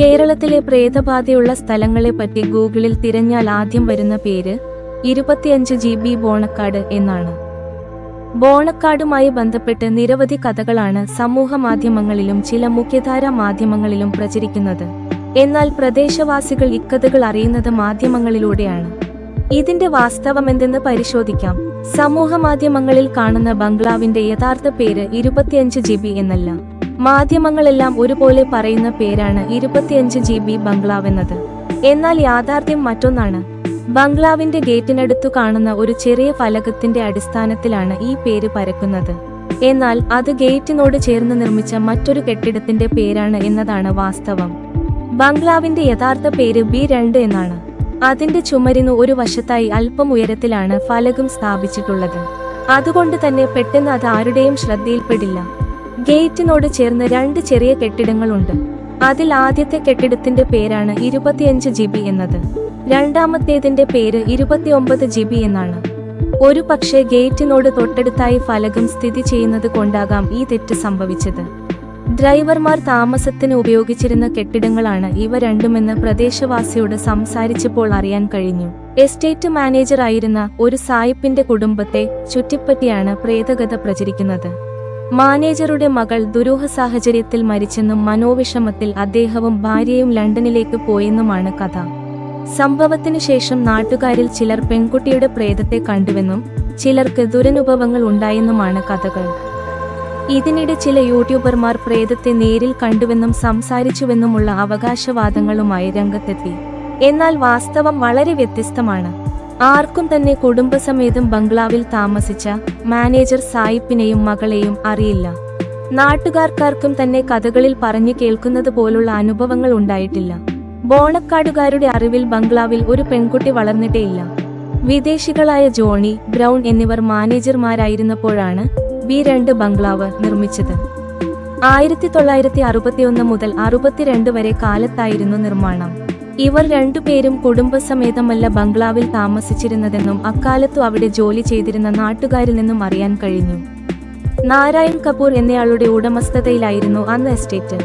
കേരളത്തിലെ പ്രേതബാധയുള്ള സ്ഥലങ്ങളെപ്പറ്റി ഗൂഗിളിൽ തിരഞ്ഞാൽ ആദ്യം വരുന്ന പേര് ഇരുപത്തിയഞ്ച് ജി ബി ബോണക്കാട് എന്നാണ്. ബോണക്കാടുമായി ബന്ധപ്പെട്ട് നിരവധി കഥകളാണ് സമൂഹ മാധ്യമങ്ങളിലും ചില മുഖ്യധാരാ മാധ്യമങ്ങളിലും പ്രചരിക്കുന്നത്. എന്നാൽ പ്രദേശവാസികൾ ഇക്കഥകൾ അറിയുന്നത് മാധ്യമങ്ങളിലൂടെയാണ്. ഇതിന്റെ വാസ്തവമെന്തെന്ന് പരിശോധിക്കാം. സമൂഹ മാധ്യമങ്ങളിൽ കാണുന്ന ബംഗ്ലാവിന്റെ യഥാർത്ഥ പേര് ഇരുപത്തിയഞ്ച് ജി ബി എന്നല്ല. മാധ്യമങ്ങളെല്ലാം ഒരുപോലെ പറയുന്ന പേരാണ് ഇരുപത്തിയഞ്ച് ജി ബി ബംഗ്ലാവെന്നത് എന്നാൽ യാഥാർത്ഥ്യം മറ്റൊന്നാണ്. ബംഗ്ലാവിന്റെ ഗേറ്റിനടുത്തു കാണുന്ന ഒരു ചെറിയ ഫലകത്തിന്റെ അടിസ്ഥാനത്തിലാണ് ഈ പേര് പരക്കുന്നത്. എന്നാൽ അത് ഗേറ്റിനോട് ചേർന്ന് നിർമ്മിച്ച മറ്റൊരു കെട്ടിടത്തിന്റെ പേരാണ് എന്നതാണ് വാസ്തവം. ബംഗ്ലാവിന്റെ യഥാർത്ഥ പേര് ബി രണ്ട് എന്നാണ്. അതിന്റെ ചുമരിന് ഒരു വശത്തായി അല്പം ഉയരത്തിലാണ് ഫലകം സ്ഥാപിച്ചിട്ടുള്ളത്. അതുകൊണ്ട് തന്നെ പെട്ടെന്ന് അത് ആരുടെയും ശ്രദ്ധയിൽപ്പെടില്ല. ഗേറ്റിനോട് ചേർന്ന് രണ്ട് ചെറിയ കെട്ടിടങ്ങളുണ്ട്. അതിൽ ആദ്യത്തെ കെട്ടിടത്തിന്റെ പേരാണ് ഇരുപത്തിയഞ്ച് ജി ബി എന്നത്. രണ്ടാമത്തേതിന്റെ പേര് ഇരുപത്തിയൊമ്പത് ജി ബി എന്നാണ്. ഒരു പക്ഷേ ഗേറ്റിനോട് തൊട്ടടുത്തായി ഫലകം സ്ഥിതി ചെയ്യുന്നത് കൊണ്ടാകാം ഈ തെറ്റ് സംഭവിച്ചത്. ഡ്രൈവർമാർ താമസത്തിന് ഉപയോഗിച്ചിരുന്ന കെട്ടിടങ്ങളാണ് ഇവ രണ്ടുമെന്ന് പ്രദേശവാസിയോട് സംസാരിച്ചപ്പോൾ അറിയാൻ കഴിഞ്ഞു. എസ്റ്റേറ്റ് മാനേജർ ആയിരുന്ന ഒരു സായിപ്പിന്റെ കുടുംബത്തെ ചുറ്റിപ്പറ്റിയാണ് പ്രേതകഥ പ്രചരിക്കുന്നത്. മാനേജറുടെ മകൾ ദുരൂഹ സാഹചര്യത്തിൽ മരിച്ചെന്നും മനോവിഷമത്തിൽ അദ്ദേഹവും ഭാര്യയും ലണ്ടനിലേക്ക് പോയെന്നുമാണ് കഥ. സംഭവത്തിനു ശേഷം നാട്ടുകാരിൽ ചിലർ പെൺകുട്ടിയുടെ പ്രേതത്തെ കണ്ടുവെന്നും ചിലർക്ക് ദുരനുഭവങ്ങൾ ഉണ്ടായെന്നുമാണ് കഥകൾ. ഇതിനിടെ ചില യൂട്യൂബർമാർ പ്രേതത്തെ നേരിൽ കണ്ടുവെന്നും സംസാരിച്ചുവെന്നുമുള്ള അവകാശവാദങ്ങളുമായി രംഗത്തെത്തി. എന്നാൽ വാസ്തവം വളരെ വ്യത്യസ്തമാണ്. ആർക്കും തന്നെ കുടുംബസമേതം ബംഗ്ലാവിൽ താമസിച്ച മാനേജർ സായിപ്പിനെയും മകളെയും അറിയില്ല. നാട്ടുകാർക്കാർക്കും തന്നെ കഥകളിൽ പറഞ്ഞു കേൾക്കുന്നത് പോലുള്ള അനുഭവങ്ങൾ ഉണ്ടായിട്ടില്ല. ബോണക്കാടുകാരുടെ അറിവിൽ ബംഗ്ലാവിൽ ഒരു പെൺകുട്ടി വളർന്നിട്ടേയില്ല വിദേശികളായ ജോണി ബ്രൗൺ എന്നിവർ മാനേജർമാരായിരുന്നപ്പോഴാണ് ബി രണ്ട് ബംഗ്ലാവ് നിർമ്മിച്ചത്. ആയിരത്തി തൊള്ളായിരത്തി അറുപത്തിയൊന്ന് മുതൽ അറുപത്തിരണ്ട് വരെ കാലത്തായിരുന്നു നിർമ്മാണം. ഇവർ രണ്ടുപേരും കുടുംബസമേതമല്ല ബംഗ്ലാവിൽ താമസിച്ചിരുന്നതെന്നും അക്കാലത്തു അവിടെ ജോലി ചെയ്തിരുന്ന നാട്ടുകാരിൽ നിന്നും അറിയാൻ കഴിഞ്ഞു. നാരായൺ കപൂർ എന്നയാളുടെ ഉടമസ്ഥതയിലായിരുന്നു അന്ന് എസ്റ്റേറ്റ്.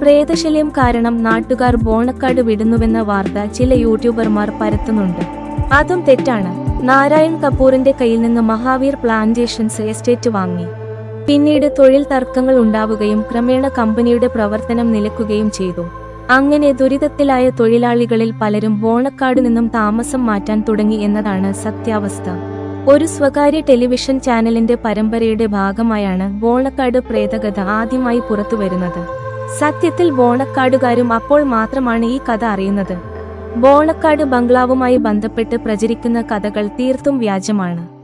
പ്രേതശല്യം കാരണം നാട്ടുകാർ ബോണക്കാട് വിടുന്നുവെന്ന വാർത്ത ചില യൂട്യൂബർമാർ പരത്തുന്നുണ്ട്. അതും തെറ്റാണ്. നാരായൺ കപൂറിന്റെ കയ്യിൽ നിന്ന് മഹാവീർ പ്ലാന്റേഷൻസ് എസ്റ്റേറ്റ് വാങ്ങി. പിന്നീട് തൊഴിൽ തർക്കങ്ങൾ ഉണ്ടാവുകയും ക്രമേണ കമ്പനിയുടെ പ്രവർത്തനം നിലക്കുകയും ചെയ്തു. അങ്ങനെ ദുരിതത്തിലായ തൊഴിലാളികളിൽ പലരും ബോണക്കാട് നിന്നും താമസം മാറ്റാൻ തുടങ്ങി എന്നതാണ് സത്യാവസ്ഥ. ഒരു സ്വകാര്യ ടെലിവിഷൻ ചാനലിന്റെ പരമ്പരയുടെ ഭാഗമായാണ് ബോണക്കാട് പ്രേതകഥ ആദ്യമായി പുറത്തുവരുന്നത് സത്യത്തിൽ ബോണക്കാടുകാരും അപ്പോൾ മാത്രമാണ് ഈ കഥ അറിയുന്നത്. ബോണക്കാട് ബംഗ്ലാവുമായി ബന്ധപ്പെട്ട് പ്രചരിക്കുന്ന കഥകൾ തീർത്തും വ്യാജമാണ്.